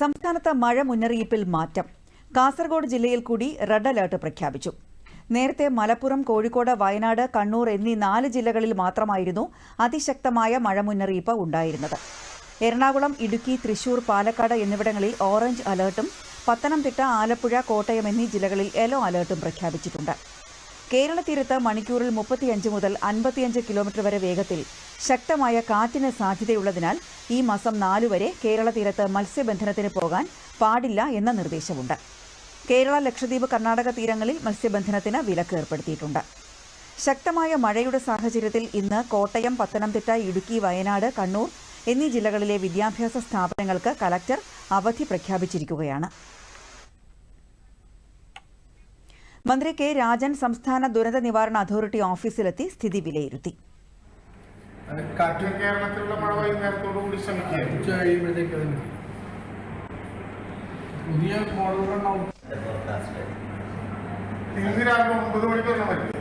സംസ്ഥാനത്ത് മഴ മുന്നറിയിപ്പിൽ മാറ്റം. കാസർഗോഡ് ജില്ലയിൽ കൂടി റെഡ് അലർട്ട് പ്രഖ്യാപിച്ചു. നേരത്തെ മലപ്പുറം കോഴിക്കോട് വയനാട് കണ്ണൂർ എന്നീ നാല് ജില്ലകളിൽ മാത്രമായിരുന്നു അതിശക്തമായ മഴ മുന്നറിയിപ്പ് ഉണ്ടായിരുന്നത്. എറണാകുളം ഇടുക്കി തൃശൂർ പാലക്കാട് എന്നിവിടങ്ങളിൽ ഓറഞ്ച് അലർട്ടും പത്തനംതിട്ട ആലപ്പുഴ കോട്ടയം എന്നീ ജില്ലകളിൽ യെല്ലോ അലർട്ടും പ്രഖ്യാപിച്ചിട്ടുണ്ട്. കേരള തീരത്ത് മണിക്കൂറിൽ മുപ്പത്തിയഞ്ച് മുതൽ അൻപത്തിയഞ്ച് കിലോമീറ്റർ വരെ വേഗത്തിൽ ശക്തമായ കാറ്റിന് സാധ്യതയുള്ളതിനാൽ ഈ മാസം നാലു വരെ കേരള തീരത്ത് മത്സ്യബന്ധനത്തിന് പോകാൻ പാടില്ല എന്ന നിർദ്ദേശമുണ്ട്. കേരള ലക്ഷദ്വീപ് കർണാടക തീരങ്ങളിൽ മത്സ്യബന്ധനത്തിന് വിലക്ക് ഏർപ്പെടുത്തിയിട്ടുണ്ട്. ശക്തമായ മഴയുടെ സാഹചര്യത്തിൽ ഇന്ന് കോട്ടയം പത്തനംതിട്ട ഇടുക്കി വയനാട് കണ്ണൂർ എന്നീ ജില്ലകളിലെ വിദ്യാഭ്യാസ സ്ഥാപനങ്ങൾക്ക് കലക്ടർ അവധി പ്രഖ്യാപിച്ചിരിക്കുകയാണ്. മന്ത്രി കെ രാജൻ സംസ്ഥാന ദുരന്ത നിവാരണ അതോറിറ്റി ഓഫീസിലെത്തി സ്ഥിതി വിലയിരുത്തി. അത് കാറ്റ് കേരളത്തിലുള്ള മഴ വൈകുന്നേരത്തോടു കൂടി ശ്രമിക്കുക. പുതിയ ഇന്ന് രാവിലെ ഒമ്പത് മണിക്ക് വന്നാൽ